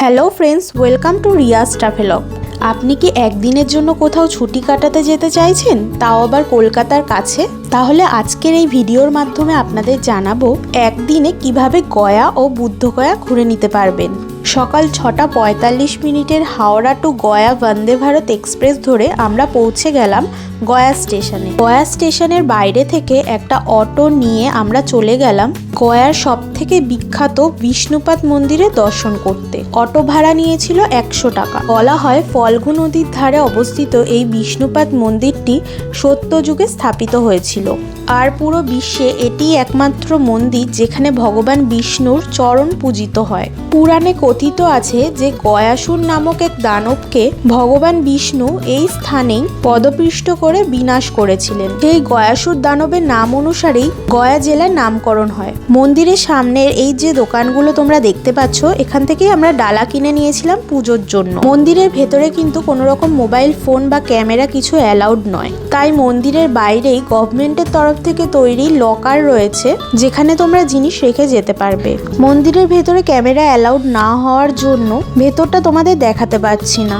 Hello friends, welcome to Riyaz travelogue. আপনি কি একদিনের জন্য কোথাও ছুটি কাটাতে যেতে চাইছেন? তাও আবার কলকাতার কাছে? তাহলে আজকের এই ভিডিওর মাধ্যমে আপনাদের জানাব, একদিনে কীভাবে গয়া ও বুদ্ধগয়া ঘুরে নিতে পারবেন। সকাল ছটা পঁয়তাল্লিশ মিনিটের হাওড়া টু গয়া বন্দে ভারত এক্সপ্রেস ধরে আমরা পৌঁছে গেলাম গয়া স্টেশনে। গয়া স্টেশনের বাইরে থেকে একটা অটো নিয়ে আমরা চলে গেলাম গয়ার সব থেকে বিখ্যাত বিষ্ণুপাত মন্দিরে দর্শন করতে। অটো ভাড়া নিয়েছিল একশো টাকা। বলা হয় ফল্গু নদীর ধারে অবস্থিত এই বিষ্ণুপাত মন্দিরটি সত্যযুগে স্থাপিত হয়েছিল। আর পুরো বিশ্বে এটি একমাত্র মন্দির যেখানে ভগবান বিষ্ণুর চরণ পূজিত হয়। পুরাণে কথিত আছে যে গয়াসুর নামক এক দানবকে ভগবান বিষ্ণু এই স্থানেই পদপৃষ্ট করে বিনাশ করেছিলেন। সেই গয়াসুর দানবের নাম অনুসারেই গয়া জেলার নামকরণ হয়। মন্দিরের সামনের এই যে দোকানগুলো তোমরা দেখতে পাচ্ছ, এখান থেকেই আমরা ডালা কিনে নিয়েছিলাম পুজোর জন্য। মন্দিরের ভেতরে কিন্তু কোনো রকম মোবাইল ফোন বা ক্যামেরা কিছু অ্যালাউড নয়। তাই মন্দিরের বাইরেই গভর্নমেন্টের তরফ থেকে তৈরি লকার রয়েছে, যেখানে তোমরা জিনিস রেখে যেতে পারবে। মন্দিরের ভেতরে ক্যামেরা অ্যালাউড না হওয়ার জন্য ভেতরটা তোমাদের দেখাতে পারছি না।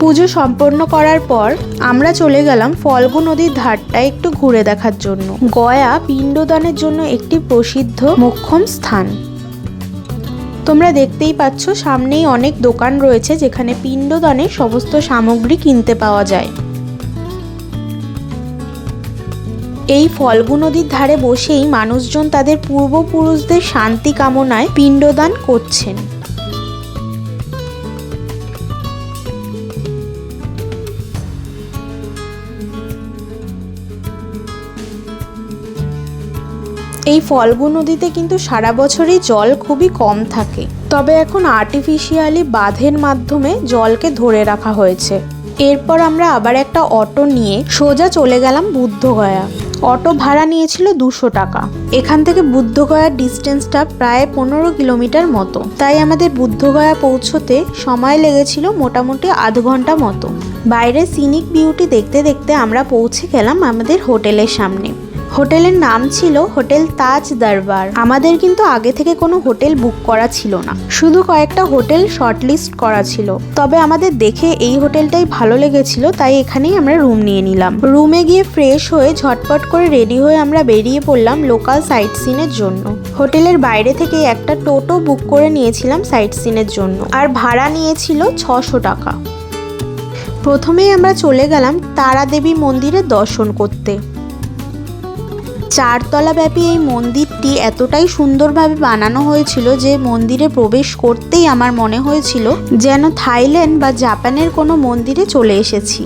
পুজো সম্পন্ন করার পর আমরা চলে গেলাম ফল্গু নদীর ধারটা একটু ঘুরে দেখার জন্য। গয়া পিণ্ডদানের জন্য একটি প্রসিদ্ধ মোক্ষম স্থান। তোমরা দেখতেই পাচ্ছ সামনেই অনেক দোকান রয়েছে যেখানে পিণ্ডদানের সমস্ত সামগ্রী কিনতে পাওয়া যায়। এই ফল্গু নদীর ধারে বসেই মানুষজন তাদের পূর্বপুরুষদের শান্তি কামনায় পিণ্ডদান করছেন। এই ফল্গু নদীতে কিন্তু সারা বছরই জল খুবই কম থাকে। তবে এখন আর্টিফিশিয়ালি বাঁধের মাধ্যমে জলকে ধরে রাখা হয়েছে। এরপর আমরা আবার একটা অটো নিয়ে সোজা চলে গেলাম বুদ্ধগয়া। অটো ভাড়া নিয়েছিল দুশো টাকা। এখান থেকে বুদ্ধগয়ার ডিস্টেন্সটা প্রায় পনেরো কিলোমিটার মতো। তাই আমাদের বুদ্ধগয়া পৌঁছতে সময় লেগেছিল মোটামুটি আধ ঘণ্টা মতো। বাইরে সিনিক বিউটি দেখতে দেখতে আমরা পৌঁছে গেলাম আমাদের হোটেলের সামনে। হোটেলের নাম ছিল হোটেল তাজ দরবার। আমাদের কিন্তু আগে থেকে কোনো হোটেল বুক করা ছিল না। শুধু কয়েকটা হোটেল শর্টলিস্ট করা ছিল। তবে আমাদের দেখে এই হোটেলটাই ভালো লেগেছিল, তাই এখানেই আমরা রুম নিয়ে নিলাম। রুমে গিয়ে ফ্রেশ হয়ে ঝটপট করে রেডি হয়ে আমরা বেরিয়ে পড়লাম লোকাল সাইট সিনের জন্য। হোটেলের বাইরে থেকে একটা টোটো বুক করে নিয়েছিলাম সাইট সিনের জন্য, আর ভাড়া নিয়েছিল ছশো টাকা। প্রথমেই আমরা চলে গেলাম তারা দেবী মন্দিরে দর্শন করতে। চারতলা ব্যাপী এই মন্দিরটি এতটাই সুন্দরভাবে বানানো হয়েছিল যে মন্দিরে প্রবেশ করতেই আমার মনে হয়েছিল যেন থাইল্যান্ড বা জাপানের কোনো মন্দিরে চলে এসেছি।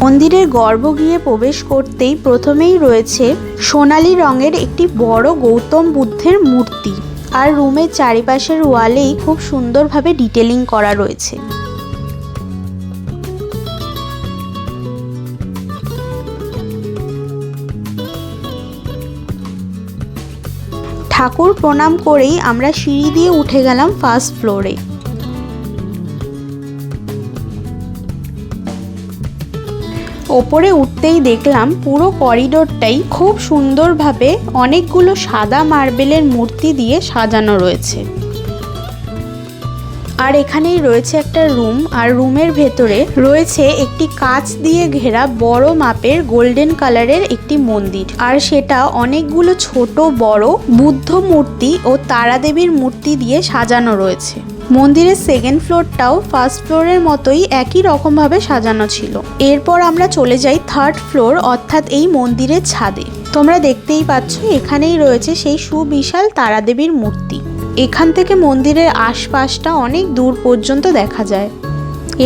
মন্দিরের গর্ভগৃহে প্রবেশ করতেই প্রথমেই রয়েছে সোনালী রঙের একটি বড় গৌতম বুদ্ধের মূর্তি। আর রুমের চারিপাশের ওয়ালেই খুব সুন্দরভাবে ডিটেলিং করা রয়েছে। ঠাকুর প্রণাম করেই আমরা সিঁড়ি দিয়ে উঠে গেলাম ফার্স্ট ফ্লোরে ওপরে উঠতেই দেখলাম পুরো করিডোরটাই খুব সুন্দরভাবে অনেকগুলো সাদা মার্বেলের মূর্তি দিয়ে সাজানো রয়েছে। আর এখানেই রয়েছে একটা রুম, আর রুমের ভেতরে রয়েছে একটি কাঁচ দিয়ে ঘেরা বড় মাপের গোল্ডেন কালারের একটি মন্দির। আর সেটা অনেকগুলো ছোট, বড় বুদ্ধ মূর্তি ও তারাদেবীর মূর্তি দিয়ে সাজানো রয়েছে। মন্দিরের সেকেন্ড ফ্লোরটাও ফার্স্ট ফ্লোরের মতোই একই রকমভাবে সাজানো ছিল। এরপর আমরা চলে যাই থার্ড ফ্লোর অর্থাৎ এই মন্দিরের ছাদে। তোমরা দেখতেই পাচ্ছ, এখানেই রয়েছে সেই সুবিশাল তারাদেবীর মূর্তি। এখান থেকে মন্দিরের আশপাশটা অনেক দূর পর্যন্ত দেখা যায়।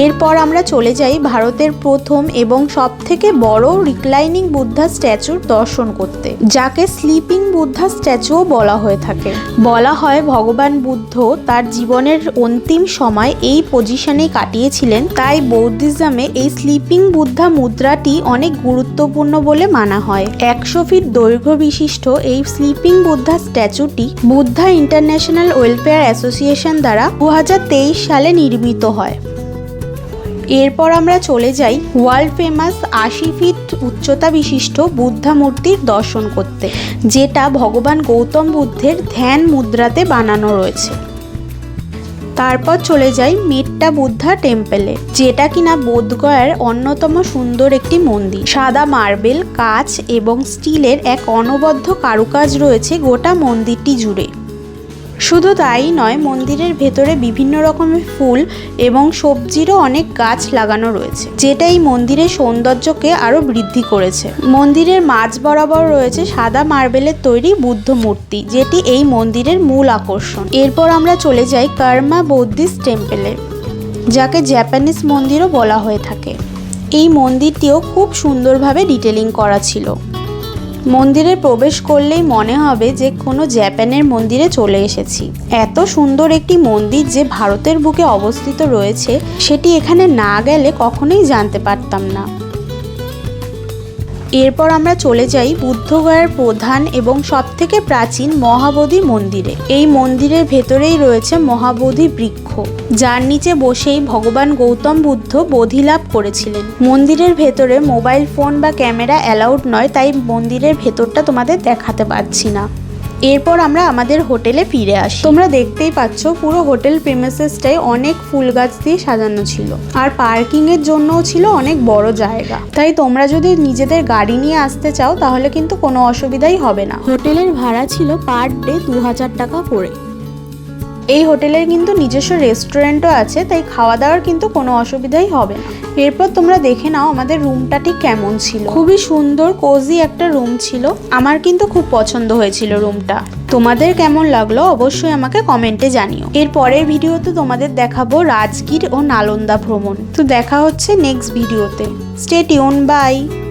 এরপর আমরা চলে যাই ভারতের প্রথম এবং সব থেকে বড় রিক্লাইনিং বুদ্ধা স্ট্যাচুর দর্শন করতে, যাকে স্লিপিং বুদ্ধা স্ট্যাচুও বলা হয়ে থাকে। বলা হয় ভগবান বুদ্ধ তার জীবনের অন্তিম সময় এই পজিশনে কাটিয়েছিলেন, তাই বৌদ্ধিজমে এই স্লিপিং বুদ্ধা মুদ্রাটি অনেক গুরুত্বপূর্ণ বলে মানা হয়। একশো ফিট দৈর্ঘ্য বিশিষ্ট এই স্লিপিং বুদ্ধা স্ট্যাচুটি বুদ্ধা ইন্টারন্যাশনাল ওয়েলফেয়ার অ্যাসোসিয়েশন দ্বারা দু হাজার তেইশ সালে নির্মিত হয়। এরপর আমরা চলে যাই ওয়ার্ল্ড ফেমাস আশি ফিট উচ্চতা বিশিষ্ট বুদ্ধা মূর্তির দর্শন করতে, যেটা ভগবান গৌতম বুদ্ধের ধ্যান মুদ্রাতে বানানো রয়েছে। তারপর চলে যাই মেট্টা বুদ্ধা টেম্পেলে, যেটা কিনা বোধগয়ার অন্যতম সুন্দর একটি মন্দির। সাদা মার্বেল, কাচ এবং স্টিলের এক অনবদ্য কারুকাজ রয়েছে গোটা মন্দিরটি জুড়ে। শুধু তাই নয়, মন্দিরের ভেতরে বিভিন্ন রকমের ফুল এবং সবজিরও অনেক গাছ লাগানো রয়েছে যেটা এই মন্দিরের সৌন্দর্যকে আরও বৃদ্ধি করেছে। মন্দিরের মাঝ বরাবর রয়েছে সাদা মার্বেলের তৈরি বুদ্ধ মূর্তি, যেটি এই মন্দিরের মূল আকর্ষণ। এরপর আমরা চলে যাই কার্মা বৌদ্ধিস্ট টেম্পেলে, যাকে জাপানিজ মন্দিরও বলা হয়ে থাকে। এই মন্দিরটিও খুব সুন্দরভাবে ডিটেলিং করা ছিল। মন্দিরে প্রবেশ করলেই মনে হবে যে কোনো জাপানের মন্দিরে চলে এসেছি। এত সুন্দর একটি মন্দির যে ভারতের বুকে অবস্থিত রয়েছে, সেটি এখানে না গেলে কখনোই জানতে পারতাম না। এরপর আমরা চলে যাই বুদ্ধগয়ার প্রধান এবং সবথেকে প্রাচীন মহাবোধি মন্দিরে। এই মন্দিরের ভেতরেই রয়েছে মহাবোধি বৃক্ষ। যার নিচে বসেই ভগবান গৌতম বুদ্ধ বোধি লাভ করেছিলেন। মন্দিরের ভেতরে মোবাইল ফোন বা ক্যামেরা অ্যালাউড নয়, তাই মন্দিরের ভেতরটা তোমাদের দেখাতে পারছি না। এরপর আমরা আমাদের হোটেলে ফিরে আসি। তোমরা দেখতেই পাচ্ছ, পুরো হোটেল প্রেমেসেসটাই অনেক ফুল গাছ দিয়ে সাজানো ছিল। আর পার্কিং এর জন্যও ছিল অনেক বড় জায়গা। তাই তোমরা যদি নিজেদের গাড়ি নিয়ে আসতে চাও, তাহলে কিন্তু কোনো অসুবিধাই হবে না। হোটেলের ভাড়া ছিল পার ডে দু হাজার টাকা করে। এই হোটেলের কিন্তু নিজস্ব রেস্টুরেন্টও আছে, তাই খাওয়া দাওয়ার কিন্তু কোনো অসুবিধাই হবে না। এরপর তোমরা দেখে নাও আমাদের রুমটা ঠিক কেমন ছিল। খুবই সুন্দর কোজি একটা রুম ছিল। আমার কিন্তু খুব পছন্দ হয়েছিল রুমটা তোমাদের কেমন লাগল অবশ্যই আমাকে কমেন্টে জানিও। এর পরের ভিডিওতে তোমাদের দেখাবো রাজগীর ও নালন্দা ভ্রমণ। তো দেখা হচ্ছে নেক্সট ভিডিওতে স্টে টিউন বাই